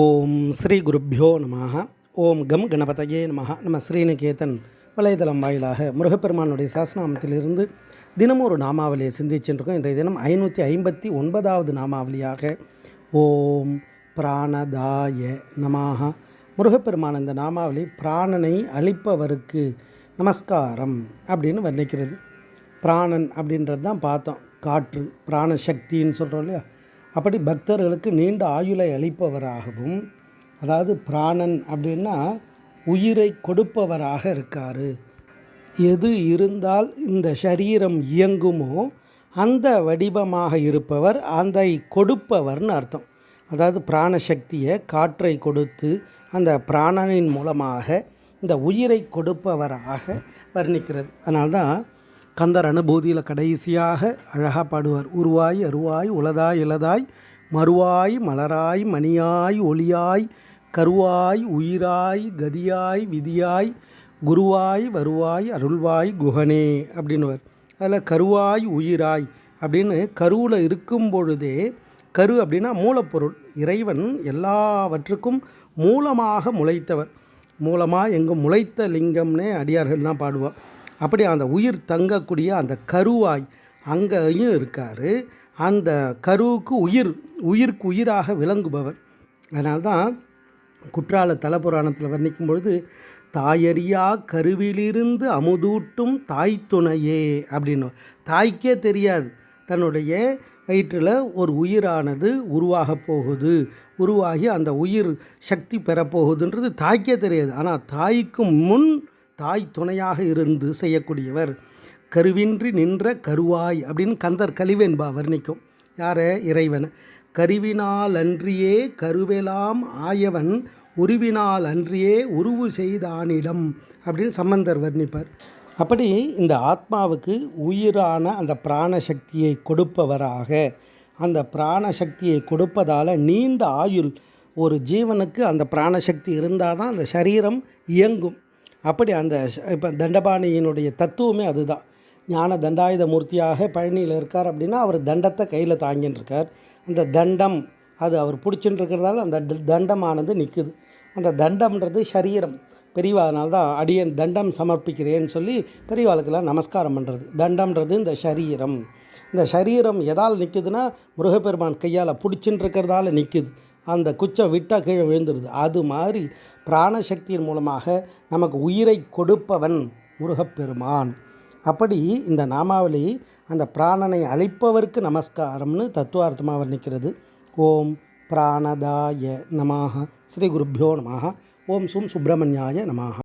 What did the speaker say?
ஓம் ஸ்ரீ குருப்பியோ நம ஓம் கம் கணபதையே நம நம்ம ஸ்ரீநிகேதன் வலைதளம் வாயிலாக முருகப்பெருமானுடைய சாசனாமத்திலிருந்து தினமும் ஒரு நாமாவளியை சிந்திச்சுருக்கோம் இன்றைய தினம் ஐநூற்றி ஐம்பத்தி ஒன்பதாவது நாமாவளியாக ஓம் பிராணதாய நமாக முருகப்பெருமான் இந்த நாமாவளி பிராணனை அழிப்பவருக்கு நமஸ்காரம் அப்படின்னு வர்ணிக்கிறது. பிராணன் அப்படின்றது தான் பார்த்தோம். காற்று பிராணசக்தின்னு சொல்கிறோம் இல்லையா? அப்படி பக்தர்களுக்கு நீண்ட ஆயுளை அளிப்பவராகவும் அதாவது பிராணன் அப்படின்னா உயிரை கொடுப்பவராக இருக்கார். எது இருந்தால் இந்த சரீரம் இயங்குமோ அந்த வடிவமாக இருப்பவர் அதை கொடுப்பவர்னு அர்த்தம். அதாவது பிராணசக்தியை காற்றை கொடுத்து அந்த பிராணனின் மூலமாக இந்த உயிரை கொடுப்பவராக வர்ணிக்கிறது. அதனால்தான் கந்தர் அனுபூதியில் கடைசியாக அழகாக பாடுவார். உருவாய் அருவாய் உளதாய் இலதாய் மறுவாய் மலராய் மணியாய் ஒளியாய் கருவாய் உயிராய் கதியாய் விதியாய் குருவாய் வருவாய் அருள்வாய் குகனே அப்படின்னுவார். அதில் கருவாய் உயிராய் அப்படின்னு கருவில் இருக்கும் பொழுதே கரு அப்படின்னா மூலப்பொருள். இறைவன் எல்லாவற்றுக்கும் மூலமாக முளைத்தவர். மூலமாக எங்கும் முளைத்த லிங்கம்னே அடியார்கள்லாம் பாடுவார் அப்படி அந்த உயிர் தங்கக்கூடிய அந்த கருவாய் அங்கேயும் இருக்கார். அந்த கருவுக்கு உயிர் உயிருக்கு உயிராக விளங்குபவர். அதனால்தான் குற்றால தலபுராணத்தில் வர்ணிக்கும் பொழுது தாயறியா கருவிலிருந்து அமுதூட்டும் தாய் துணையே அப்படின்னு. தாய்க்கே தெரியாது. தன்னுடைய வயிற்றில் ஒரு உயிரானது உருவாக போகுது. உருவாகி அந்த உயிர் சக்தி பெறப்போகுதுன்றது தாய்க்கே தெரியாது. ஆனால் தாய்க்கு முன் தாய் துணையாக இருந்து செய்யக்கூடியவர் கருவின்றி நின்ற கருவாய் அப்படின்னு கந்தர் கலிவென்பா வர்ணிக்கும். யார? இறைவன். கருவினால் அன்றியே கருவெலாம் ஆயவன் உருவினால் அன்றியே உருவு செய்தானிடம் அப்படின்னு சம்பந்தர் வர்ணிப்பார். அப்படி இந்த ஆத்மாவுக்கு உயிரான அந்த பிராணசக்தியை கொடுப்பவராக அந்த பிராணசக்தியை கொடுப்பதால் நீண்ட ஆயுள் ஒரு ஜீவனுக்கு அந்த பிராணசக்தி இருந்தால் தான் அந்த சரீரம் இயங்கும். அப்படி அந்த இப்போ தண்டபாணியினுடைய தத்துவமே அதுதான். ஞான தண்டாயுத மூர்த்தியாக பழனியில் இருக்கார் அப்படின்னா அவர் தண்டத்தை கையில் தாங்கின்னு இருக்கார் அந்த தண்டம் அது அவர் பிடிச்சின்னு இருக்கிறதால அந்த தண்டமானது நிற்குது அந்த தண்டம்ன்றது சரீரம். பெரியவா தான் அடியன் தண்டம் சமர்ப்பிக்கிறேன்னு சொல்லி பெரியவாளுக்கெல்லாம் நமஸ்காரம் பண்ணுறது தண்டம்ன்றது இந்த சரீரம். இந்த சரீரம் எதால் நிற்குதுன்னா முருகப்பெருமான் கையால் பிடிச்சின்னு இருக்கிறதால நிற்குது அந்த குச்சம் விட்டால் கீழே விழுந்துருது. அது மாதிரி பிராணசக்தியின் மூலமாக நமக்கு உயிரை கொடுப்பவன் முருகப்பெருமான். அப்படி இந்த நாமாவளி அந்த பிராணனை அழிப்பவருக்கு நமஸ்காரம்னு தத்துவார்த்தமாக வர்ணிக்கிறது. ஓம் பிராணதாய நமாக ஸ்ரீ குருப்பியோ நமாக ஓம் சும் சுப்பிரமணியாய நமாக